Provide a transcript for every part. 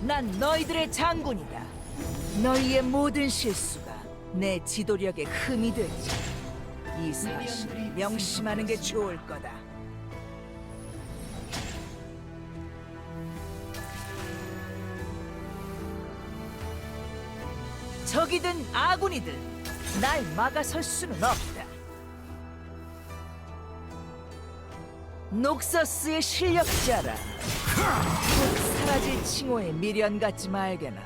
난 너희들의 장군이다. 너희의 모든 실수가 내 지도력에 흠이 되지. 이 사실 명심하는 게 좋을 거다. 적이든 아군이든 날 막아설 수는 없다. 녹서스의 실력자라 곧 사라질 칭호에 미련 갖지 말게나.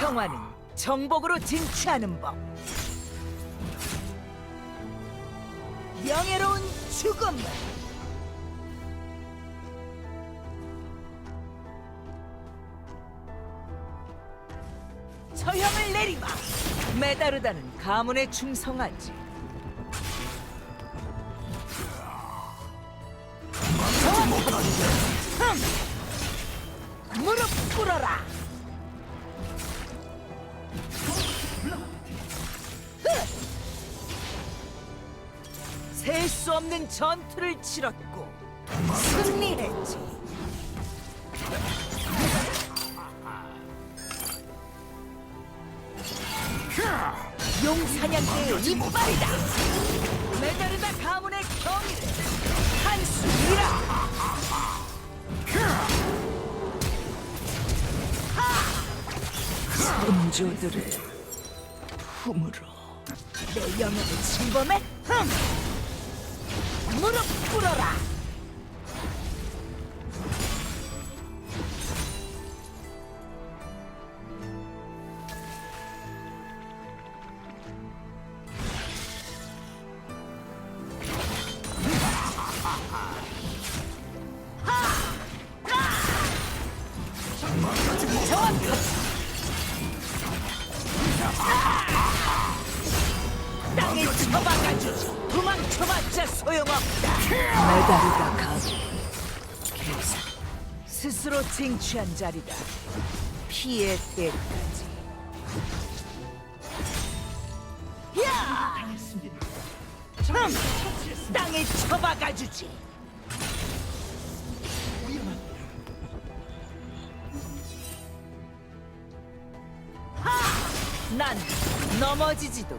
평화는 정복으로 쟁취하는 법. 명예로운 죽음. 처형을 내리마. 메다르다는 가문에 충성하지. 꿇어라. 셀 수 없는 전투를 치렀고 승리했지. 용사냥개의 이빨이다. 메다르다 가문의 경의를 한수 이라. 선조들의 품으로 내 영역을 침범해? 흠! 무릎 꿇어라. 쟁취한 자리다. 피해 때까지. 야! 흠! 땅에 처박아 주지. 난 넘어지지도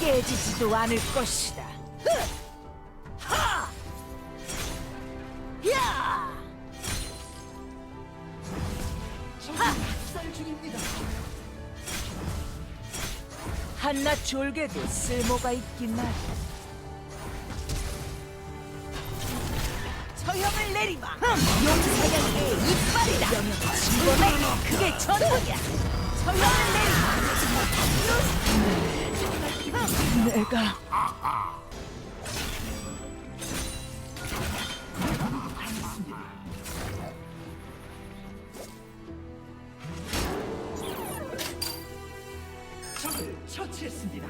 깨지지도 않을 것이다. 흐! 졸개도 쓸모가 있긴 말이야. 처형을 내리마. 용사냥개의 이빨이다. 침범해. 그게 전부야. 처형을 내리마. 내가 처치했습니다.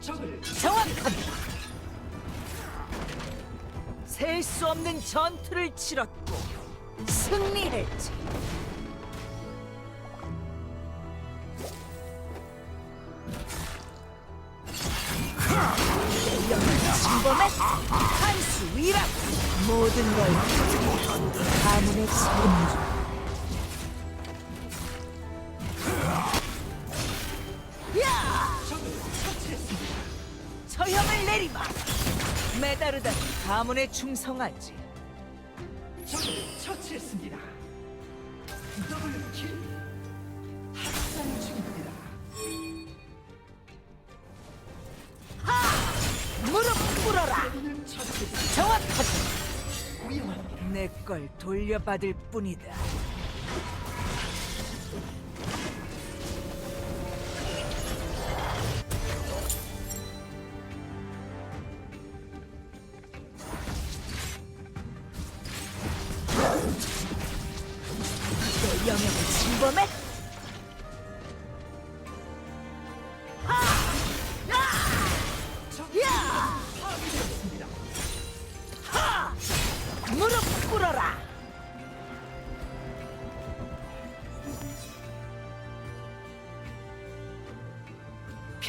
적을 정확합니다. 셀 수 없는 전투를 치렀고 승리했지. 모든 걸 가문의 선주. 처형을 내리마. 메다르다 가문에 충성하지. 적을 처치했습니다. 더블 킬. 학살 중입니다. 무릎 꿇어라. 오늘 처치했습니다. 정확하게 위험합니다. 내 걸 돌려받을 뿐이다.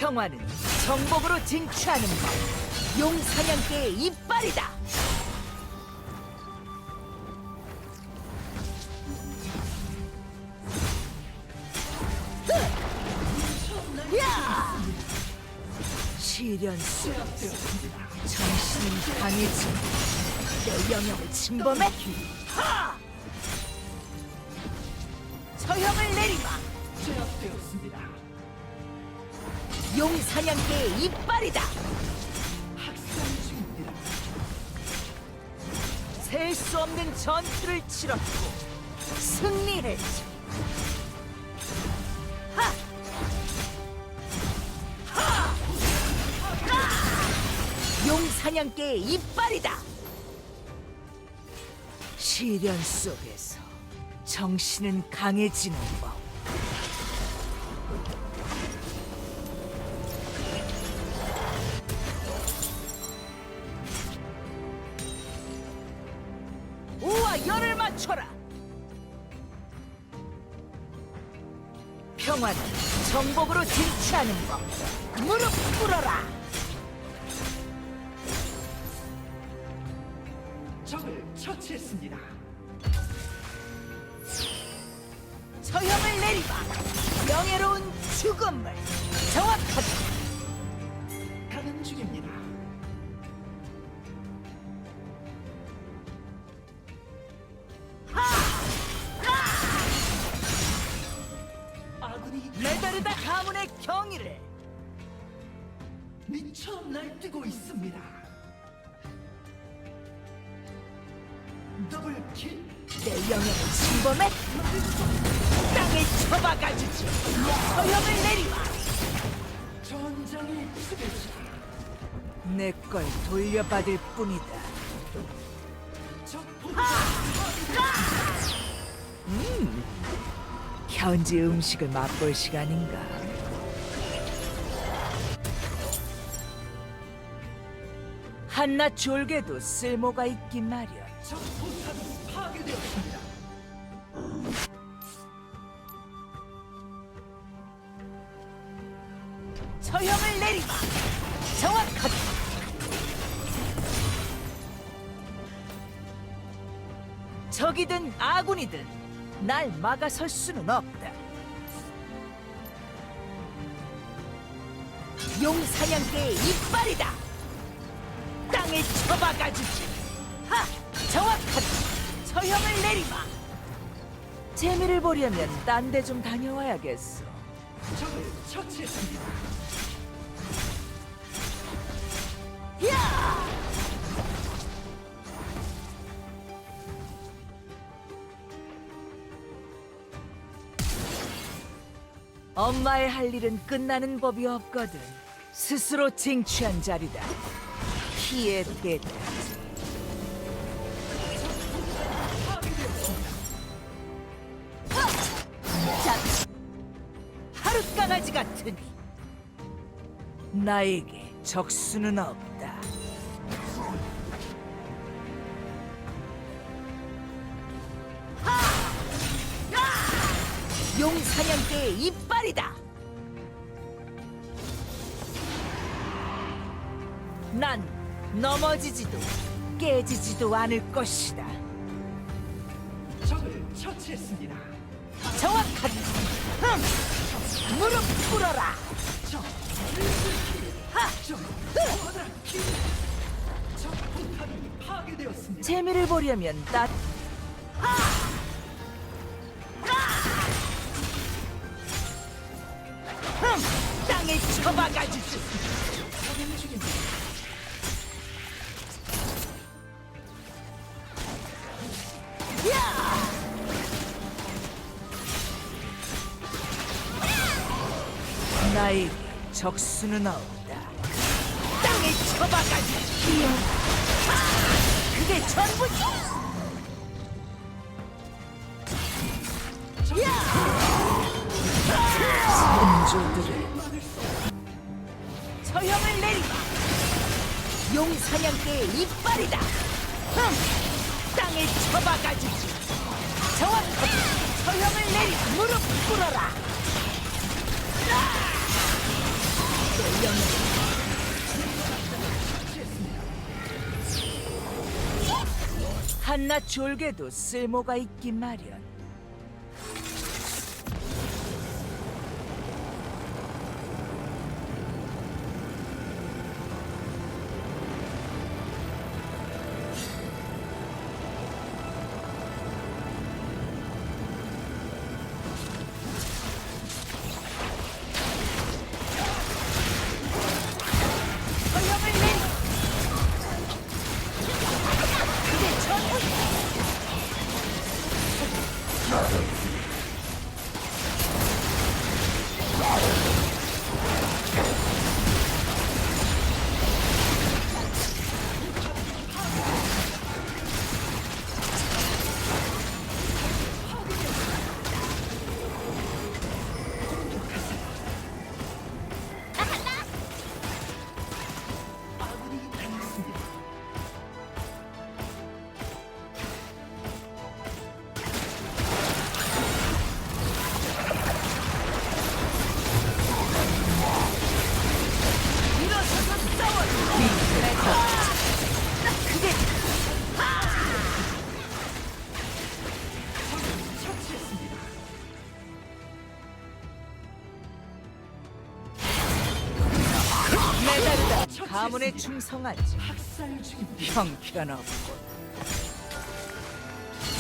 성화는 정복으로 징취하는 법. 용사냥개의 이빨이다. 시련스 정신은 강해지 내 영역을 침범해 하! 용사냥개의 이빨이다. 셀 수 없는 전투를 치렀고! 하! 용사냥개의 이빨이다 시련 속에서 정신은 강해지는 법 평화는 정복으로 쟁취하는 법. 무릎 꿇어라. 적을 처치했습니다. 처형을 내리마. 명예로운 죽음을 정확하게 처형을 내리마 전장의 수배자 내걸 돌려받을 뿐이다. 적 현지 음식을 맛볼 시간인가? 한낱 졸개도 쓸모가 있긴 마련. 적 포탑이 파괴되었습니다. 처형을 내리마 정확하게. 적이든 아군이든 날 막아설 수는 없다. 용사냥개의 이빨이다. 땅에 쳐박아주지. 하! 정확하게 처형을 내리마. 재미를 보려면 딴 데 좀 다녀와야겠어. 적을 처치했습니다. 엄마의 할 일은 끝나는 법이 없거든. 스스로 쟁취한 자리다. 피해 대다. 자, 하루 강아지 같으니 나에게 적수는 없 용사냥개의 이빨이다. 난 넘어지지도 깨지지도 않을 것이다. 적을 처치했습니다. 정확하게 흠! 무릎 꿇어라. 적 하! 적 포탑이 파괴되었습니다. 재미를 보려면 따. 나에게 적수는 없다. 땅에 쳐박아주지. 아! 그게 전부지. 선조들을 처형을 내리마. 용사냥개의 이빨이다. 흠! 땅에 쳐박아주지. 정확하게 처형을 내리 무릎 꿇어라. 한낱 졸개도 쓸모가 있긴 마련. Shut up. 메다르다 가문에 충성하지 형편없고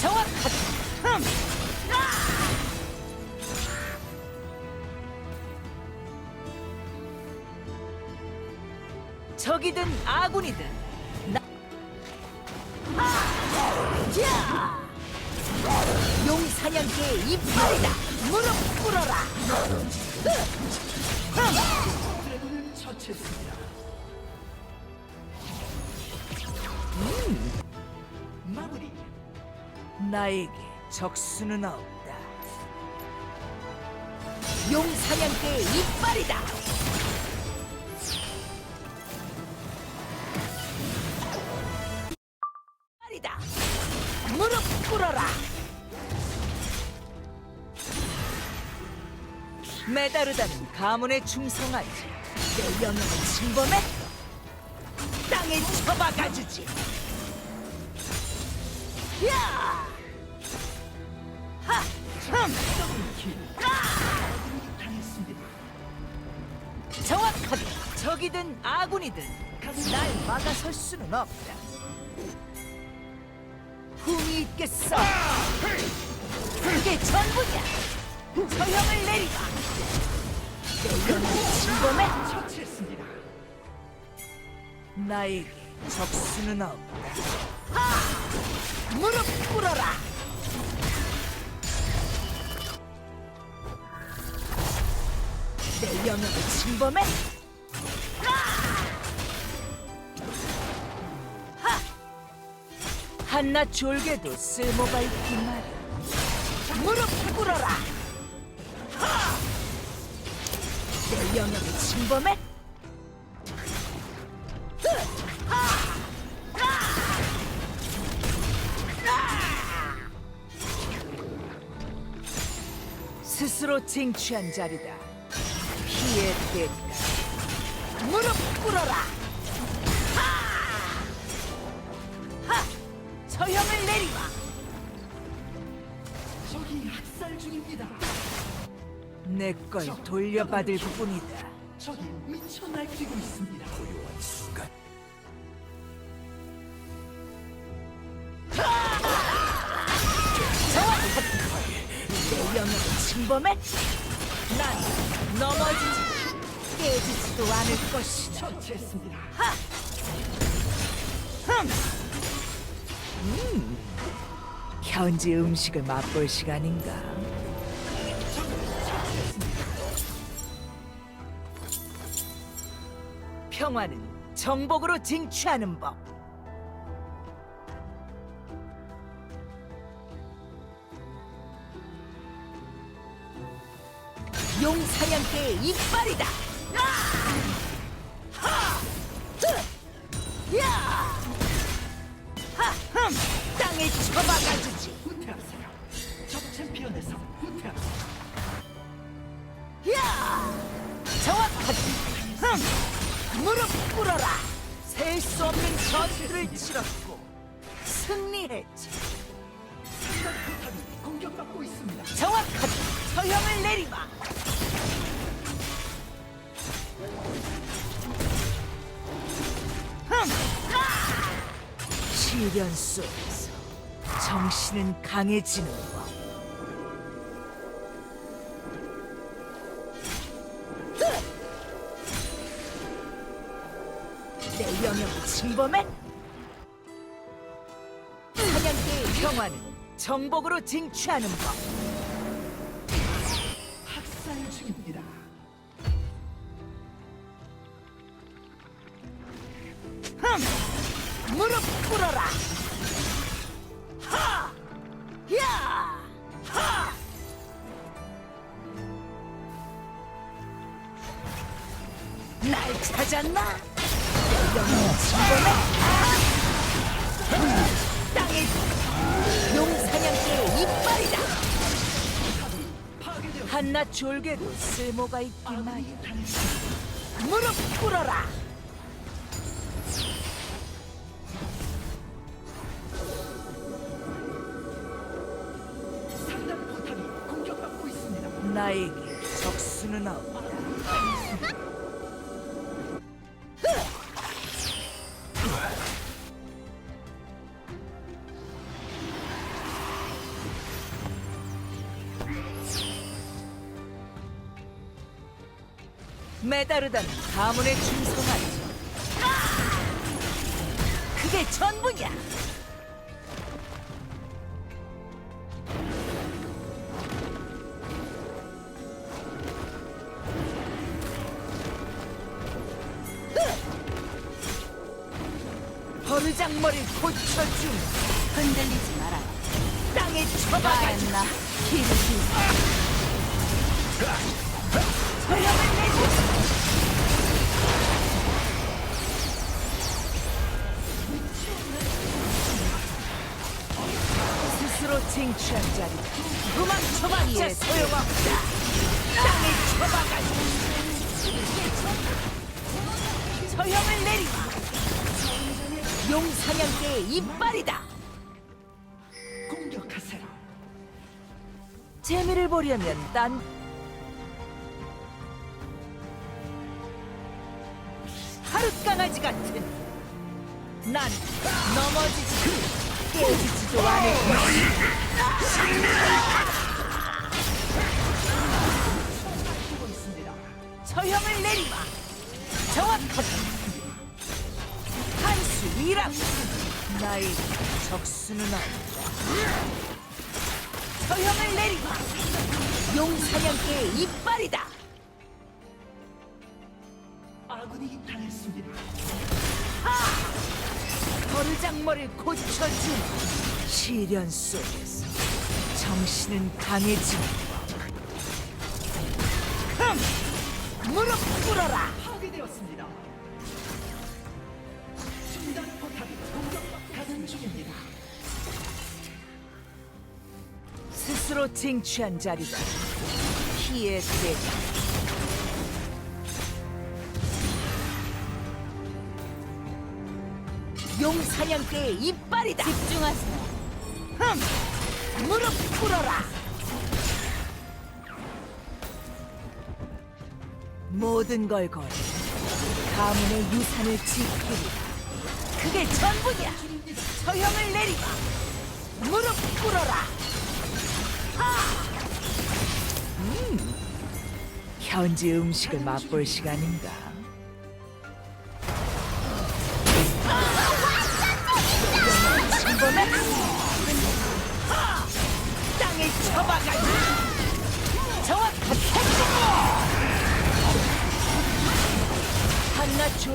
정확하다. 적이든 아군이든 나... 아! 자! 용사냥개의 이빨이다 무릎 꿇어라 처치했습니다. 마무리. 나에게 적수는 없다 이빨이다 이빨이다 메다르다는 가문에 충성하지 내 영역을 침범해 땅에 처박아주지 야! 정확하게 적이든 아군이든 날 막아설 수는 없다. 품이 있겠어. 그게 전부냐? 저형을 내리마. 내 영혼을 침범해 처치했습니다. 나에게 적수는 없다. 무릎 꿇어라. 내 영역을 침범해. 하! 한낱 졸개도 쓸모가 있긴 말이야. 무릎 꿇어라. 내 영역을 침범해. 스스로 쟁취한 자리다. 피해 때리다. 무릎 꿇어라. 하! 하! 저형을 내리마. 적이 학살 중입니다. 내 걸 돌려받을 뿐이다. 적이 미쳐 날뛰고 있습니다. 내 영역을 침범해? 난 넘어지지 깨지지도 않을 것이다. 처치했습니다. 현지 음식을 맛볼 시간인가? 평화는 정복으로 쟁취하는 법. 용사냥개의 이빨이다. 무릎 꿇어라 셀 수 없는 전투를 치렀고 승리했지 상단 포탑이 공격받고 있습니다. 정확하게 서형을 내리마 흠! 아! 시련 속에서 정신은 강해지는 법 침범해? 사냥개의 평화는 정복으로 쟁취하는 법. 학살 중입니다. 흠! 무릎 꿇어라. 하! 야! 하! 날 찾았나? 한낱 졸개도 쓸모가. 당했습니다. 무릎 꿇어라. 나에게 메다르다는 가문에 충성하지. 그게 전부냐? 버르장머리를 고쳐주마. 흔들리지 마라. 땅에 처박아주마. 나였나? 기르기. 쟁취한 자리. 도망쳐봤자 소용없다. 땅에 처박아주마. 소형을 내리마. 용사냥개의 이빨이다. 공격하세요. 재미를 보려면 딴 하루 강아지 같은 난 넘어지지 처형을 내리마. 정확하다. 한수 이람 나의 적수는 아니다. 처형을 내리마. 용사냥개의 이빨이다. 아군이 당했습니다. 버르장머리를 고쳐주마 시련 속에서 정신은 강해지는 흠! 무릎 꿇어라 파괴되었습니다. 중단 포탑이 공격 가는 중입니다. 스스로 쟁취한 자리다 피의 대가 용 사냥개의 이빨이다 집중하세요. 흠! 무릎 꿇어라 모든 걸 걸어 가문의 유산을 지키리라 그게 전부냐 서형을 내리마 무릎 꿇어라 하! 음, 현지 음식을 맛볼 시간인가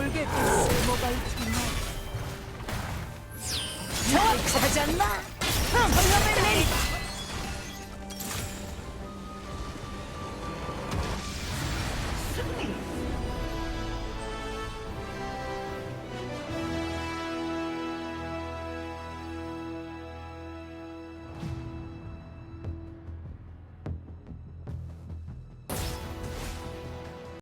한낱